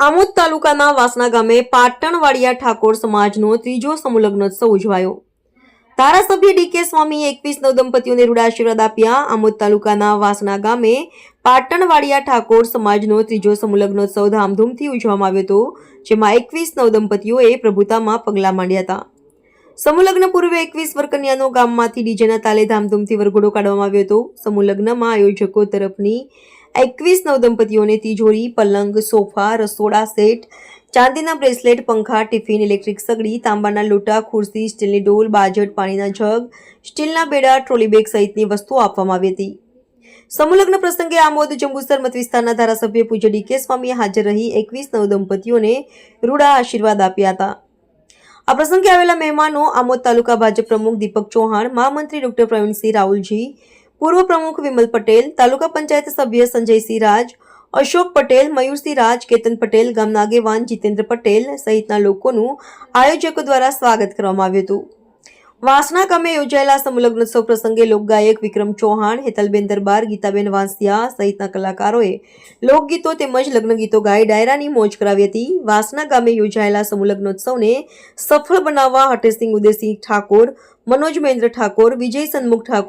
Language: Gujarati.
આમોદ તાલુકાના વાસણા ગામે પાટણવાડિયા ઠાકોર સમાજનો ત્રીજો સમૂહલગ્નોત્સવ ઉજવાયો. ધારાસભ્ય ડીકે સ્વામીએ એકવીસ નવ દંપતીઓને રૂડા આશીર્વાદ આપ્યા. આમોદ તાલુકાના વાસણા ગામે પાટણવાડિયા ઠાકોર સમાજનો ત્રીજો સમૂહલગ્નોત્સવ ધામધૂમથી ઉજવવામાં આવ્યો હતો, જેમાં એકવીસ નવ દંપતીઓએ પ્રભુતામાં પગલાં માંડ્યા હતા. સમૂહલગ્ન પૂર્વે એકવીસ વરકન્યાનો ગામમાંથી ડીજેના તાલે ધામધૂમથી વરઘોડો કાઢવામાં આવ્યો હતો. સમૂહલગ્નમાં આયોજકો તરફની એકવીસ નવ દંપતીઓને તિજોરી પલંગ, સોફા, રસોડા સેટ, ચાંદીના બ્રેસલેટ, પંખા, ટિફિન, ઇલેક્ટ્રિક સગડી, તાંબાના લોટા, ખુરશી, સ્ટીલની ડોલ, બાજટ, પાણીના જગ, સ્ટીલના બેડા, ટ્રોલી બેગ સહિતની વસ્તુઓ આપવામાં આવી હતી. સમૂહલગ્ન પ્રસંગે આમોદ જંબુસર મત વિસ્તારના ધારાસભ્ય પૂજ્ય ડીકે સ્વામીએ હાજર રહી એકવીસ નવ દંપતીઓને રૂડા આશીર્વાદ આપ્યા હતા. આ પ્રસંગે આવેલા મહેમાનો આમોદ તાલુકા ભાજપ પ્રમુખ દીપક ચૌહાણ, મહામંત્રી ડોક્ટર પ્રવીણસિંહ રાહુલજી પૂર્વ પ્રમુખ વિમલ પટેલ, તાલુકા પંચાયત સભ્ય સંજયસિંહ રાજ અશોક પટેલ મયુરસિંહ રાજ કેતન પટેલ, ગામના આગેવાન જીતેન્દ્ર પટેલ સહિતના લોકોનું આયોજકો દ્વારા સ્વાગત કરવામાં આવ્યું હતું. વાસણા ગામે યોજાયેલા સમૂહલગ્નોત્સવ પ્રસંગે લોકગાયક વિક્રમ ચૌહાણ, હેતલબેન દરબાર, ગીતાબેન વાંસિયા સહિતના કલાકારોએ લોકગીતો તેમજ લગ્ન ગીતો ગાઈ ડાયરાની મોજ કરાવી હતી. વાસણા ગામે યોજાયેલા સમુલગ્નોત્સવને સફળ બનાવવા હટેસિંહ ઉદયસિંહ ઠાકોર મનોજ મહેન્દ્ર ઠાકોર, વિજય સન્મુખ ઠાકોર